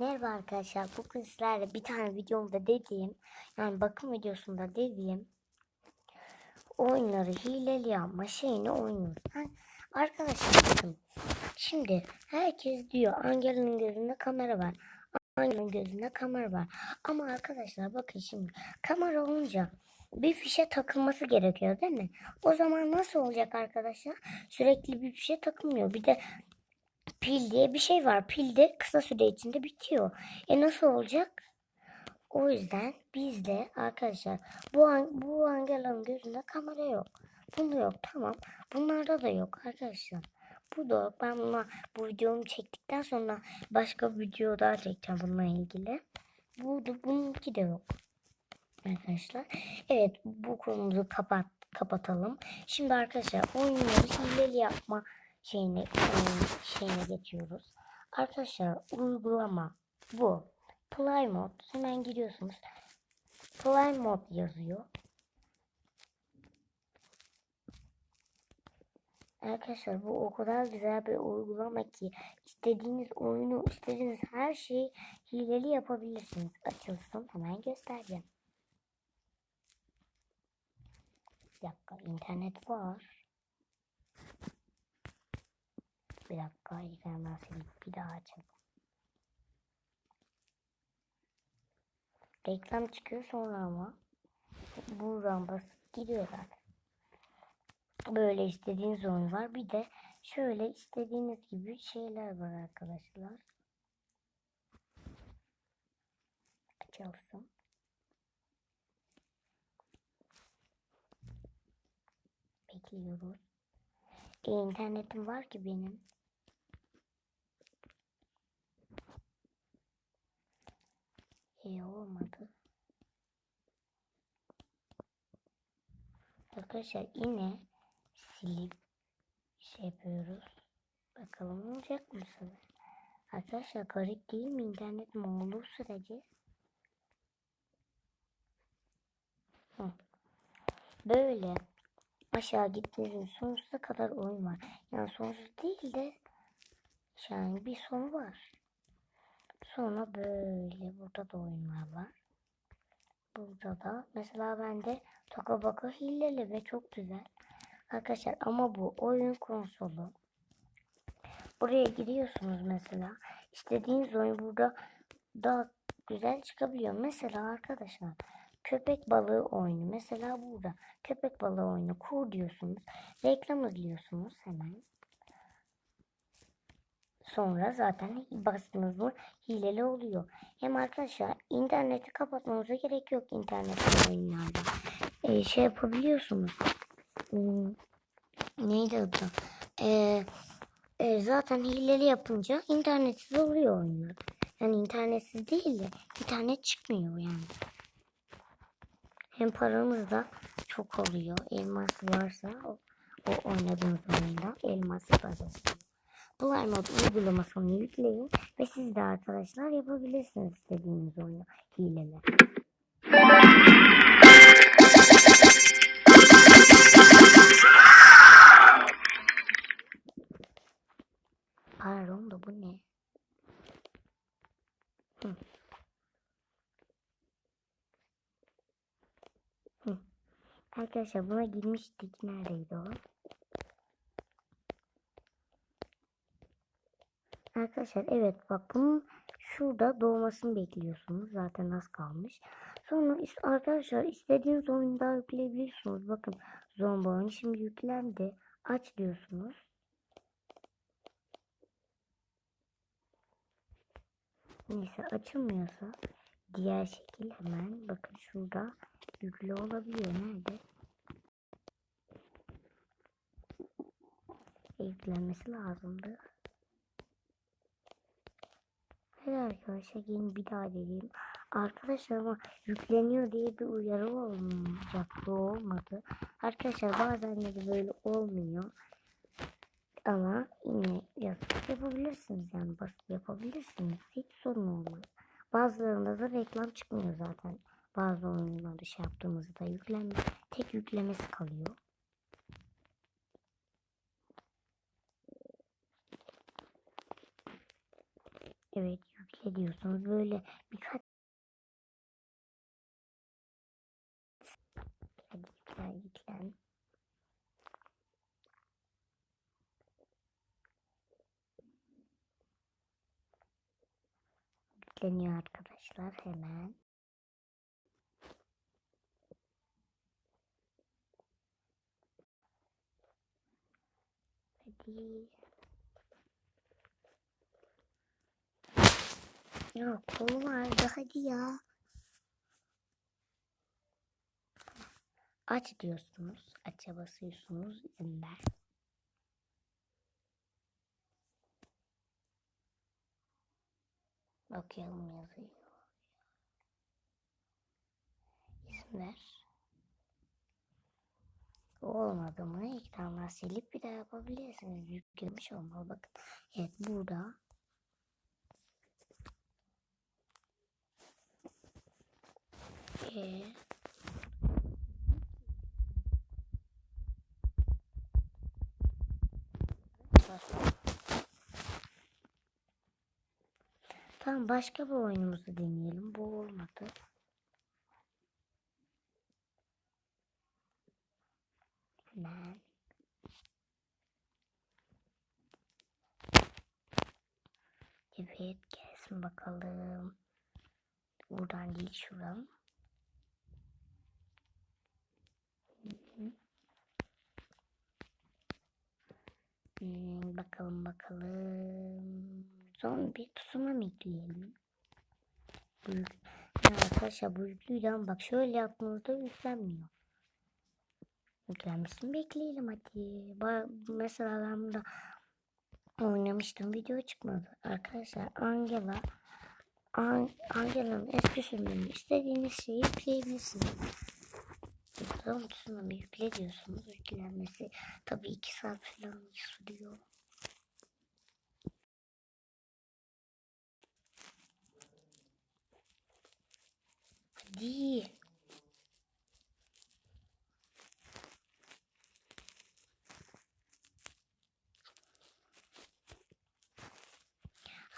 Merhaba arkadaşlar. Bugün sizlerle bir tane videomda dediğim yani bakım videosunda dediğim oyunları hileli yapma şeyini oynuyoruz. Arkadaşlar bakın. Şimdi herkes diyor Angela'nın gözünde kamera var. Angela'nın gözünde kamera var. Ama arkadaşlar bakın şimdi kamera olunca bir fişe takılması gerekiyor değil mi? O zaman nasıl olacak arkadaşlar? Sürekli bir fişe takılmıyor. Bir de pil diye bir şey var. Pil de kısa süre içinde bitiyor. E nasıl olacak? O yüzden bizde arkadaşlar bu an, bu Angela'nın gözünde kamera yok. Bunda yok tamam. Bunlarda da yok arkadaşlar. Bu da yok. Ben buna bu videomu çektikten sonra başka bir video daha çekeceğim bununla ilgili. Bu da bununki de yok. Arkadaşlar. Evet bu konumuzu kapat kapatalım. Şimdi arkadaşlar oyunları hileli yapma şeyine, ıı, şeyine geçiyoruz. Arkadaşlar uygulama bu. Play mod. Hemen giriyorsunuz. Play mod yazıyor. Arkadaşlar bu o kadar güzel bir uygulama ki istediğiniz oyunu, istediğiniz her şeyi hileli yapabilirsiniz. Açılsın hemen göstereceğim. Bir dakika internet var. Bir dakika ekrandan silip bir daha açalım. Reklam çıkıyor sonra ama buradan basıp gidiyor. Böyle istediğiniz oyun var. Bir de şöyle istediğiniz gibi şeyler var arkadaşlar. Açılsın. Bekliyoruz. E, internetim var ki benim. E olmadı. Arkadaşlar yine silip şey yapıyoruz. Bakalım olacak mı sana? Arkadaşlar garip değil mi internetim olduğu sürece? Hı. Böyle aşağı gittiğinizin sonsuza kadar oyun var. Yani sonsuz değil de yani bir sonu var. Sonra böyle burada da oyunlar var. Burada da mesela bende Toka hileli ve çok güzel. Arkadaşlar ama bu oyun konsolu. Buraya giriyorsunuz mesela. İstediğiniz oyun burada daha güzel çıkabiliyor. Mesela arkadaşlar köpek balığı oyunu. Mesela burada köpek balığı oyunu kur diyorsunuz. Reklam izliyorsunuz hemen. Sonra zaten bastınız mı hileli oluyor. Hem arkadaşlar interneti kapatmanıza gerek yok internet oyunlarda. Ee, şey yapabiliyorsunuz. Hmm, neydi adı? Ee, e, zaten hileli yapınca internetsiz oluyor oyunlar. Yani internetsiz değil de internet çıkmıyor yani. Hem paramız da çok oluyor. Elmas varsa o, o oynadığınız oyunda elmas kazanıyor. Play Mod uygulamasını yükleyin ve siz de arkadaşlar yapabilirsiniz istediğiniz oyunu hileli. Pardon da bu ne? Hı. Hı. Arkadaşlar buna girmiştik. Neredeydi o? Arkadaşlar evet bak bunun şurada doğmasını bekliyorsunuz. Zaten az kalmış. Sonra is- arkadaşlar istediğiniz oyunu daha yükleyebilirsiniz. Bakın zombi oyunu şimdi yüklendi. Aç diyorsunuz. Neyse açılmıyorsa diğer şekil hemen bakın şurada yüklü olabiliyor. Nerede? Yüklenmesi lazımdı. Evet arkadaşlar yeni bir daha deneyeyim. Arkadaşlar ama yükleniyor diye bir uyarı olmayacak. Bu olmadı. Arkadaşlar bazen de böyle olmuyor. Ama yine yapabilirsiniz yani basıp yapabilirsiniz. Hiç sorun olmaz. Bazılarında da reklam çıkmıyor zaten. Bazı oyunlarda şey yaptığımızda yüklenme, tek yüklemesi kalıyor. Evet yükle. yükle diyorsunuz. Böyle birkaç Hadi yüklen yüklen. Yükleniyor arkadaşlar hemen. Hadi. Ya kolum ağrıdı hadi ya. Aç diyorsunuz. Aç'a basıyorsunuz. Bakıyorum yazıyor. İzin ver. Olmadı mı ekrandan silip bir daha yapabilirsiniz. Yüklemiş olmalı. Bakın. Evet burada. Ee, Tamam başka bir oyunumuzu deneyelim. Bu olmadı. Hemen. Evet gelsin bakalım. Buradan değil şuradan. Hmm, bakalım bakalım. Son bir tsunami ekleyelim. Büyük. Ya arkadaşlar bu yüklüden bak şöyle yaptığımızda yüklenmiyor. Yüklenmesini bekleyelim hadi. Ba mesela ben burada oynamıştım. Video çıkmadı. Arkadaşlar Angela An Angela'nın esprisini istediğiniz şeyi yükleyebilirsiniz. Bakalım tsunami yükle diyorsunuz. Yüklenmesi tabii 2 saat falan sürüyor. Hadi.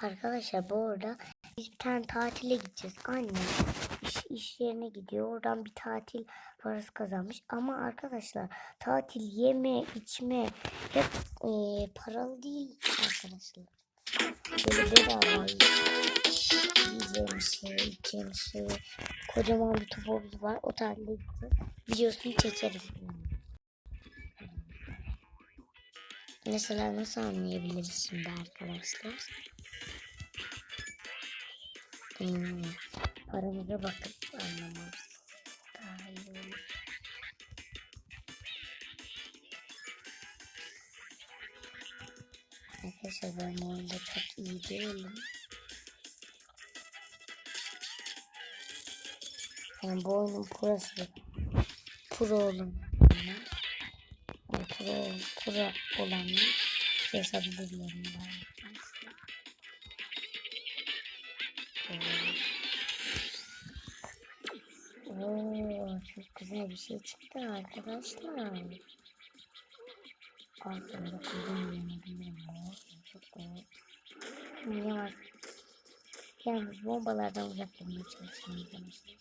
Arkadaşlar bu arada bir tane tatile gideceğiz. Annem iş, yerine gidiyor. Oradan bir tatil parası kazanmış. Ama arkadaşlar tatil yeme içme hep e, paralı değil arkadaşlar. Böyle bedava yiyeceğim şey, şey. Kocaman bir topumuz var. O tatilde gideceğiz. Videosunu çekerim. Mesela nasıl anlayabiliriz şimdi arkadaşlar? Hmm, paramıza bakıp anlamamız daha iyi olur. Arkadaşlar ben bu oyunda çok iyi değilim. Yani bu oyunun prosu. Pro olun. Yani pro, pro olanlar yazabilirlerim ben. Oo, güzel bir şey çıktı arkadaşlar. Aslında kuzum yanabilirim. Çok. Niye var? Yalnız bombalardan uzak durmaya çalışıyorum arkadaşlar.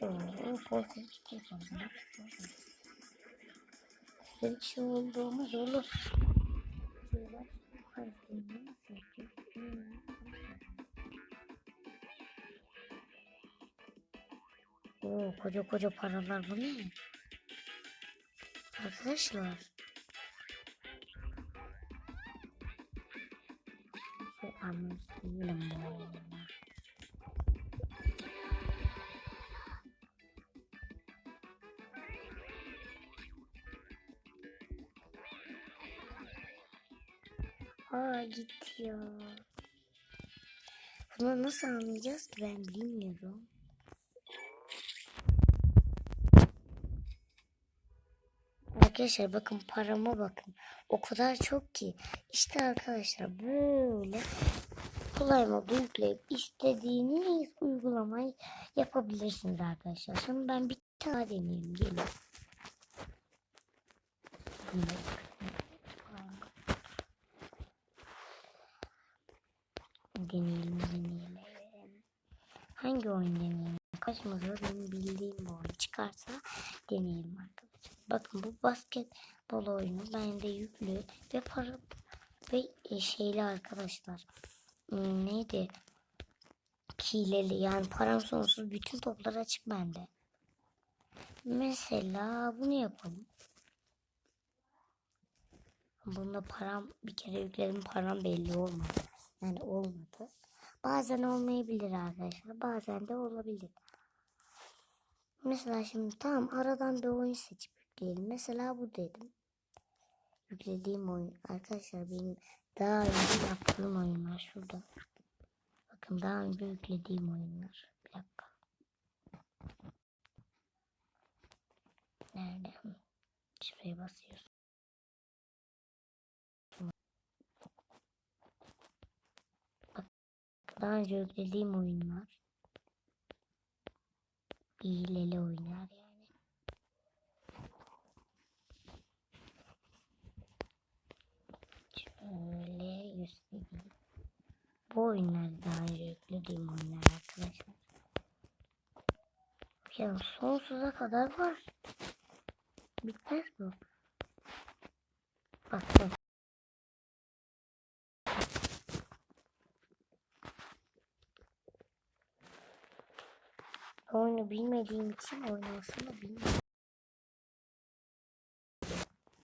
Oo, korkunç bir fazla. Şey olduğumuz olur. Oo, koca koca paralar bu ne? Arkadaşlar. Şey anlaşıyorum Aa gitti ya. Bunu nasıl anlayacağız ki ben bilmiyorum. Arkadaşlar bakın parama bakın. O kadar çok ki. İşte arkadaşlar böyle kolay modu yükleyip istediğiniz uygulamayı yapabilirsiniz arkadaşlar. Şimdi ben bir tane daha deneyelim. Gelin. Bunda Deneyelim, deneyelim. Hangi oyun Kaçmasa benim bildiğim bir oyun çıkarsa deneyelim arkadaşlar. Bakın bu basketbol oyunu bende yüklü ve para ve e, şeyli arkadaşlar. Hmm, Neydi? Hileli yani param sonsuz bütün toplar açık bende. Mesela bunu yapalım. Bunda param bir kere yükledim param belli olmadı. Yani olmadı. Bazen olmayabilir arkadaşlar. Bazen de olabilir. Mesela şimdi tamam aradan bir oyun seçip yükleyelim. Mesela bu dedim. Yüklediğim oyun. Arkadaşlar benim daha önce yaptığım oyunlar şurada. Bakın daha önce yüklediğim oyunlar. Bir dakika. Nerede? Şuraya basıyorsun. Bak, daha önce yüklediğim oyunlar. İyileli oyunlar yani. Şöyle göstereyim. Bu oyunlar daha yüklediğim oyunlar arkadaşlar. Ya sonsuza kadar var. Bitmez bu. Bak bak. Oyunu bilmediğim için oynamasını bilmiyorum.